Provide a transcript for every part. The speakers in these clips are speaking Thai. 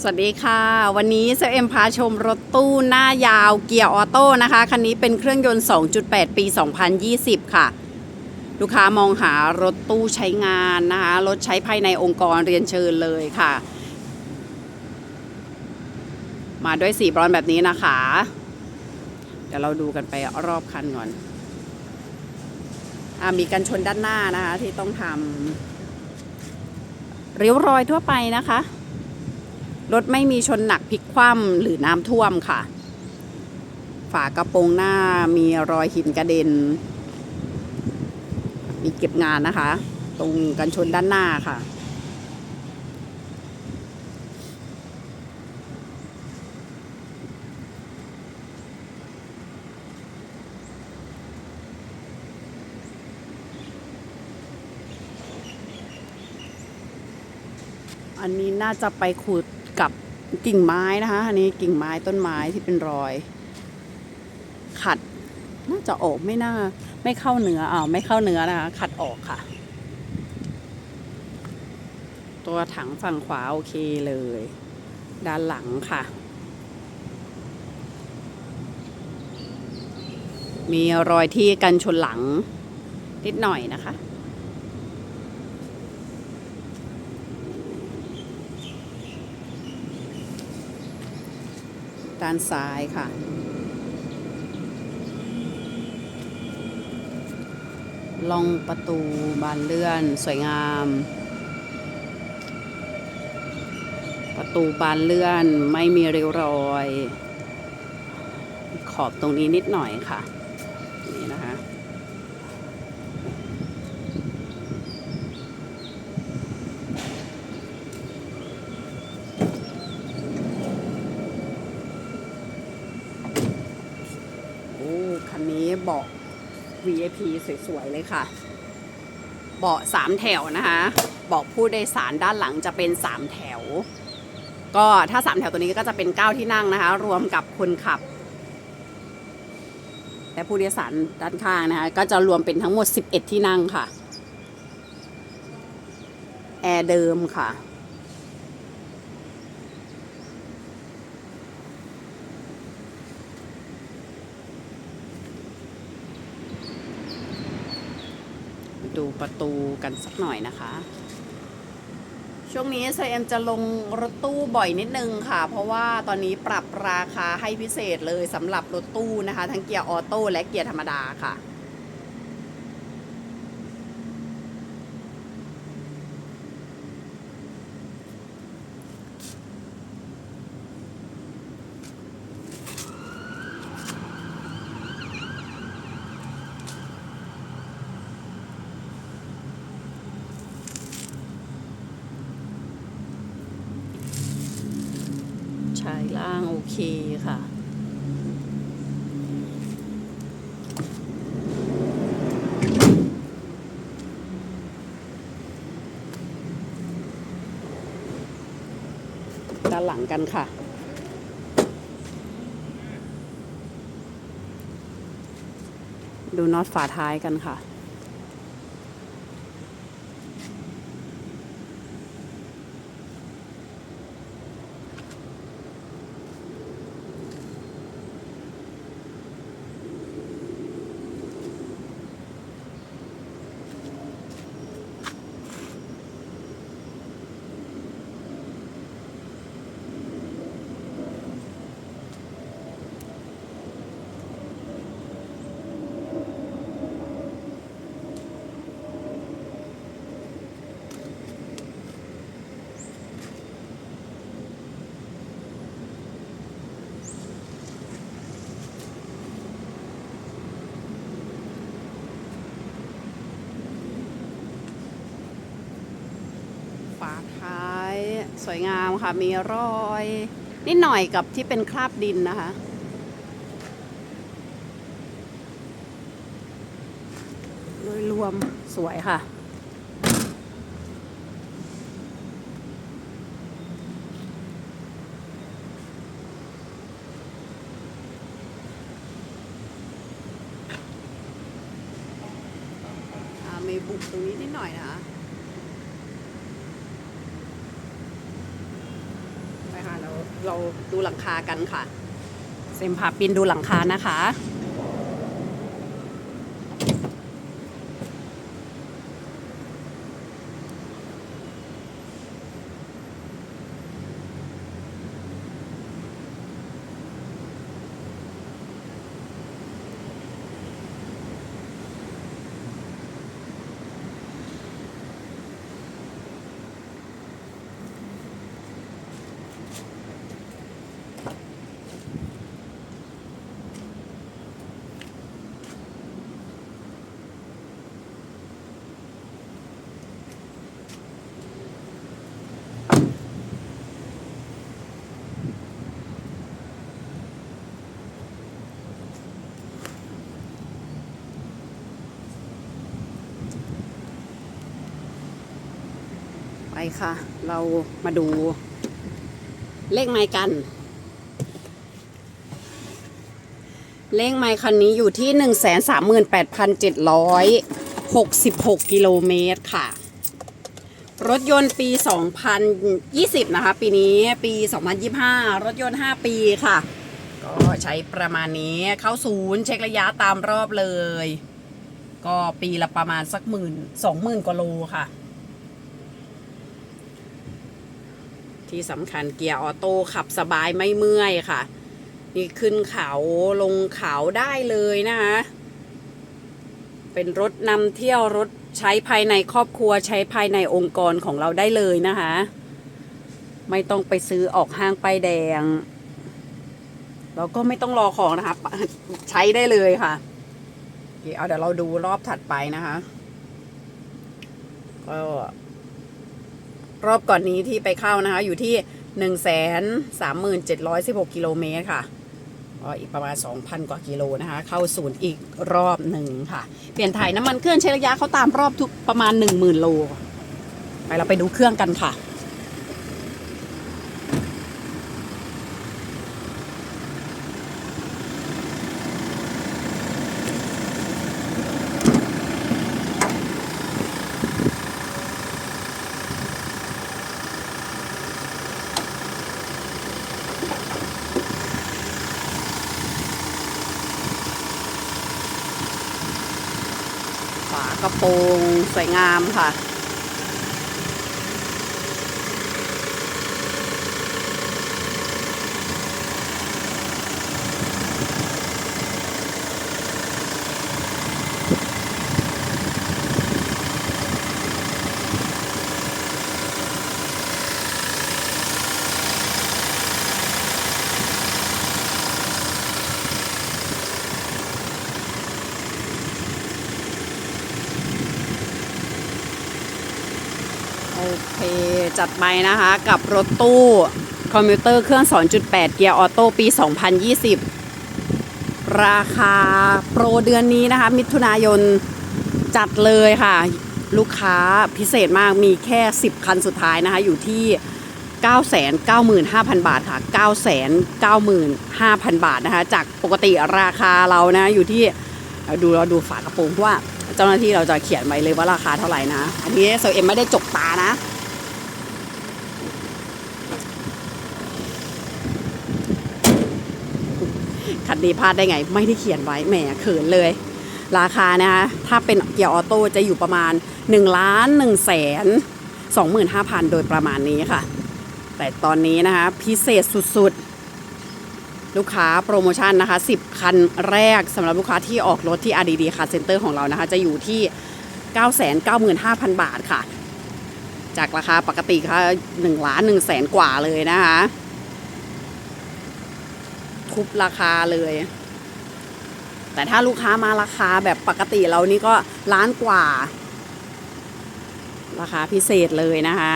สวัสดีค่ะ วันนี้เซเอ็มพาชมรถตู้หน้ายาวเกียร์ออโต้นะคะ คันนี้เป็นเครื่องยนต์ 2.8 ปี 2020 ค่ะ ลูกค้ามองหารถตู้ใช้งานนะคะ รถใช้ภายในองค์กรเรียนเชิญเลยค่ะ มาด้วยสีบรอนซ์แบบนี้นะคะ เดี๋ยวเราดูกันไปรอบคันก่อนอมีกันชนด้านหน้านะคะที่ต้องทำริ้วรอยทั่วไปนะคะ รถไม่มีชนหนักพลิกคว่ำหรือน้ำท่วมค่ะ ฝากระโปรงหน้ามีรอยหินกระเด็น มีเก็บงานนะคะ ตรงกันชนด้านหน้าค่ะอันนี้น่าจะไปขุด กิ่งไม้นะคะ อันนี้กิ่งไม้ต้นไม้ที่เป็นรอย ขัดน่าจะออกไม่น่า ไม่เข้าเนื้ออ่าวไม่เข้าเนื้อนะคะขัดออกค่ะ ตัวถังฝั่งขวาโอเคเลย ด้านหลังค่ะ มีรอยที่กันชนหลังนิดหน่อยนะคะ ด้านซ้ายค่ะ ลองประตูบานเลื่อนสวยงาม ประตูบานเลื่อนไม่มีริ้วรอย ขอบตรงนี้นิดหน่อยค่ะ นี่นะคะ โอ้ คันนี้เบาะ VIP สวยๆเลยค่ะ เบาะสามแถวนะคะเบาะผู้โดยสารด้านหลังจะเป็นสามแถว ก็ถ้าสามแถวตัวนี้ก็จะเป็นเก้าที่นั่งนะคะ รวมกับคนขับ และผู้โดยสารด้านข้างนะคะ ก็จะรวมเป็นทั้งหมด 11 ที่นั่งค่ะ แอร์เดิมค่ะ ดูประตูกันสักหน่อยนะคะ ช่วงนี้ SIM จะลงรถตู้บ่อยนิดนึงค่ะ เพราะว่าตอนนี้ปรับราคาให้พิเศษเลยสำหรับรถตู้นะคะ ทั้งเกียร์ออโต้และเกียร์ธรรมดาค่ะ ชางโอเคค่ะ ด้านหลังกันค่ะดูน็อตฝาท้ายกันค่ะ ฝาท้าย สวยงามค่ะ มีรอย นิดหน่อยกับที่เป็นคราบดินนะคะ โดยรวมสวยค่ะอ่ามีบุกตรงนี้นิดหน่อยนะคะ เราดูหลังคากันค่ะ เซมพาปินดูหลังคานะคะ ค่ะ เรามาดูเลขไมค์กัน เลขไมค์คันนี้อยู่ที่138,766กิโลเมตรค่ะ รถยนต์ปี 2020 นะคะ ปีนี้ปี 2025 รถยนต์ 5 ปีค่ะ ก็ใช้ประมาณนี้เข้าศูนย์เช็คระยะตามรอบเลย ก็ปีละประมาณสักหมื่นสองหมื่นกว่าโลค่ะ ที่สำคัญเกียร์ออโต้ขับสบายไม่เมื่อยค่ะ นี่ขึ้นเขาลงเขาได้เลยนะคะเป็นรถนำเที่ยวรถใช้ภายในครอบครัวใช้ภายในองค์กรของเราได้เลยนะคะ ไม่ต้องไปซื้อออกห้างไปแดง แล้วก็ไม่ต้องรอของนะคะ ใช้ได้เลยค่ะโอเคเอาเดี๋ยวเราดูรอบถัดไปนะคะก็ รอบก่อนนี้ที่ไปเข้านะคะ อยู่ที่หนึ่งแสนสามหมื่นเจ็ดร้อยสิบหกกิโลเมตรค่ะก็อีกประมาณสองพันกว่ากิโลนะคะ เข้าศูนย์อีกรอบหนึ่งค่ะ เปลี่ยนถ่ายน้ำมันเครื่องใช้ระยะเขาตามรอบทุกประมาณหนึ่งหมื่นโล ไปเราไปดูเครื่องกันค่ะากระโปรงสวยงามค่ะ เคจัดไปนะคะ กับรถตู้คอมพิวเตอร์เครื่อง 2.8 เกียร์ออโต้ปี 2020 ราคาโปรเดือนนี้นะคะ มิถุนายนจัดเลยค่ะ ลูกค้าพิเศษมากมีแค่ 10 คันสุดท้ายนะคะ อยู่ที่ 995,000 บาทค่ะ 995,000 บาทนะคะ จากปกติราคาเรานะอยู่ที่ดูเราดูฝากระโปรงว่า เจ้าหน้าที่เราจะเขียนไว้เลยว่าราคาเท่าไหร่นะ อันนี้เซลเอ็มไม่ได้จกตานะ คันนี้พลาดได้ไง ไม่ได้เขียนไว้ แหมเขินเลย ราคานะคะถ้าเป็นเกียร์ออโต้จะอยู่ประมาณ1ล้าน1แสน25,000 โดยประมาณนี้ค่ะ แต่ตอนนี้นะคะ พิเศษสุดๆ ลูกค้าโปรโมชั่นนะคะ 10 คันแรกสำหรับลูกค้าที่ออกรถที่ RDD Car Center ของเรานะคะ จะอยู่ที่ 995,000 บาทค่ะ จากราคาปกติค่ะ1ล้าน1แสนกว่าเลยนะคะทุบราคาเลย แต่ถ้าลูกค้ามาราคาแบบปกติเรานี่ก็ล้านกว่า ราคาพิเศษเลยนะคะ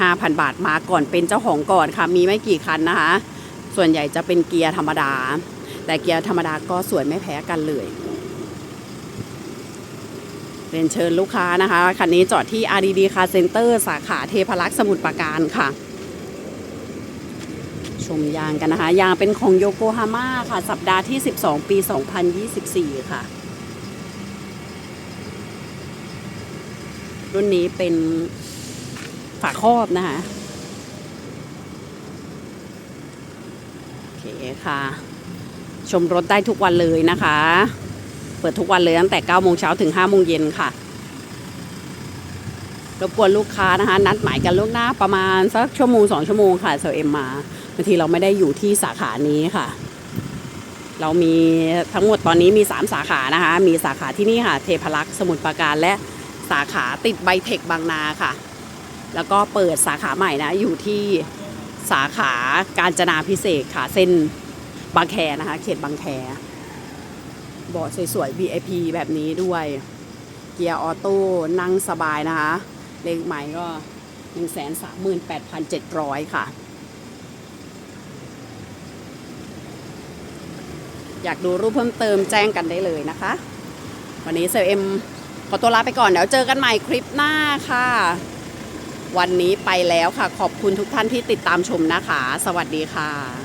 5,000 บาทมาก่อนเป็นเจ้าของก่อนค่ะ มีไม่กี่คันนะคะ ส่วนใหญ่จะเป็นเกียร์ธรรมดา แต่เกียร์ธรรมดาก็สวยไม่แพ้กันเลยเรียนเชิญลูกค้านะคะ คันนี้จอดที่ RDD Car Center สาขาเทพรักษ์สมุทรปราการค่ะ ชมยางกันนะคะ ยางเป็นของโยโกฮาม่าค่ะ สัปดาห์ที่ 12 ปี 2024 ค่ะ รุ่นนี้เป็น ฝาครอบนะคะค่ะ ชมรถได้ทุกวันเลยนะคะ เปิดทุกวันเลยตั้งแต่9โมงเช้าถึง5โมงเย็นค่ะรบกวนลูกค้านะคะ นัดหมายกันล่วงหน้าประมาณสักชั่วโมงสองชั่วโมงค่ะเซลเอ็มมาบางทีเราไม่ได้อยู่ที่สาขานี้ค่ะ เรามีทั้งหมดตอนนี้มี 3 สาขานะคะ มีสาขาที่นี่ค่ะ เทพรักษ์สมุทรปราการและสาขาติดไบเทคบางนาค่ะ แล้วก็เปิดสาขาใหม่นะ อยู่ที่สาขาการจนาพิเศษค่ะ เส้นบางแคนะคะ เขตบางแคเบาะสวยๆ VIP แบบนี้ด้วย เกียร์ออโต้นั่งสบายนะคะ เลขใหม่ก็ 138,700 ค่ะ อยากดูรูปเพิ่มเติมแจ้งกันได้เลยนะคะ วันนี้เซลเอ็มขอตัวลาไปก่อน เดี๋ยวเจอกันใหม่คลิปหน้าค่ะ วันนี้ไปแล้วค่ะ ขอบคุณทุกท่านที่ติดตามชมนะคะ สวัสดีค่ะ